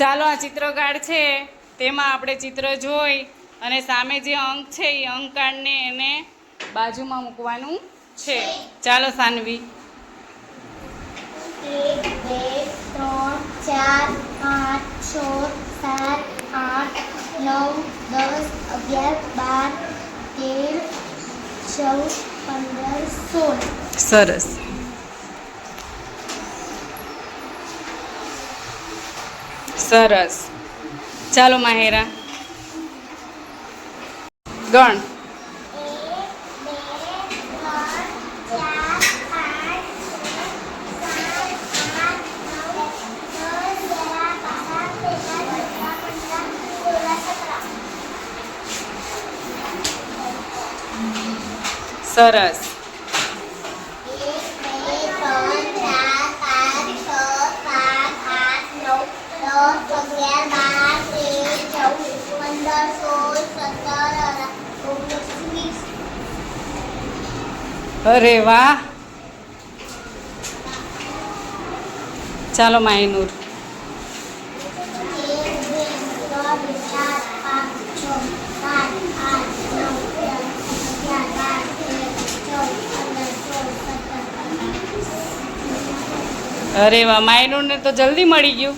ચાલો આ ચિત્રકાર છે. તેમાં આપણે ચિત્ર જોઈ અને સામે જે અંક છે એ અંકકાર્ડને એને બાજુમાં મૂકવાનું છે. ચાલો સાનવી. એક બે ત્રણ ચાર પાંચ છ સાત આઠ નવ દસ અગિયાર બાર તેર ચૌદ પંદર સોળ. સરસ. સરસ. ચાલો માહેરા. ગણ. સરસ. પંદર સોળ સત્તર ઓગણીસ અરે વાહ. ચાલો માયનૂર અગિયાર બાર તેર ચૌદ અરે વાહ માયનૂરને તો જલ્દી મળી ગયું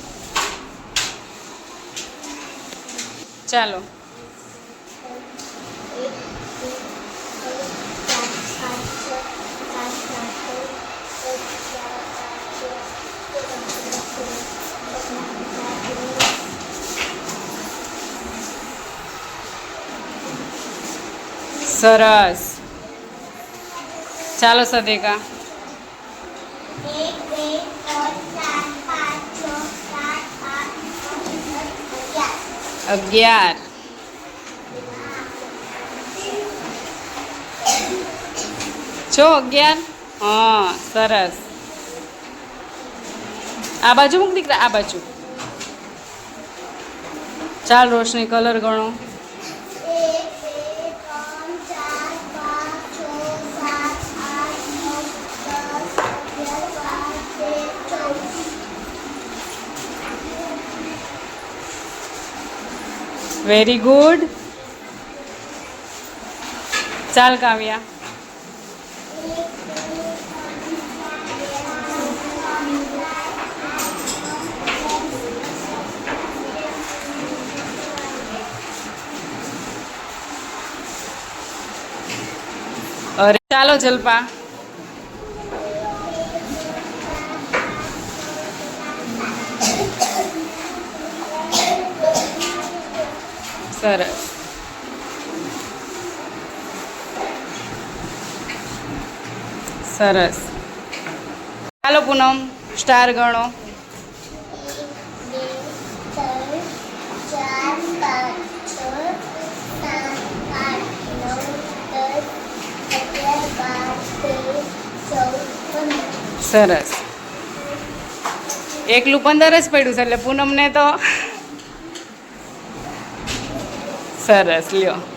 ચાલો એક બે ચાર પાંચ છ સાત આઠ નવ દસ અગિયાર બાર તેર ચૌદ પંદર સરસ. ચાલો સદેકા એક બે ત્રણ અગિયાર. છો અગિયાર? હા, સરસ. આ બાજુ મૂક દીકરા, આ બાજુ. ચાલ રોશની, કલર ગણો એક બે ત્રણ ચાર પાંચ છ સાત આઠ નવ દસ અગિયાર બાર તેર ચૌદ વેરી ગુડ ચાલ કાવ્યા. અરે ચાલો જલ્પા. સરસ સરસ ચાલો પૂનમ સ્ટાર ગણો બે ત્રણ ચાર પાંચ છ સાત આઠ નવ દસ અગિયાર બાર તેર ચૌદ પંદર સરસ એકલું પંદર જ પડ્યું છે એટલે પૂનમને તો સરસ લ્યો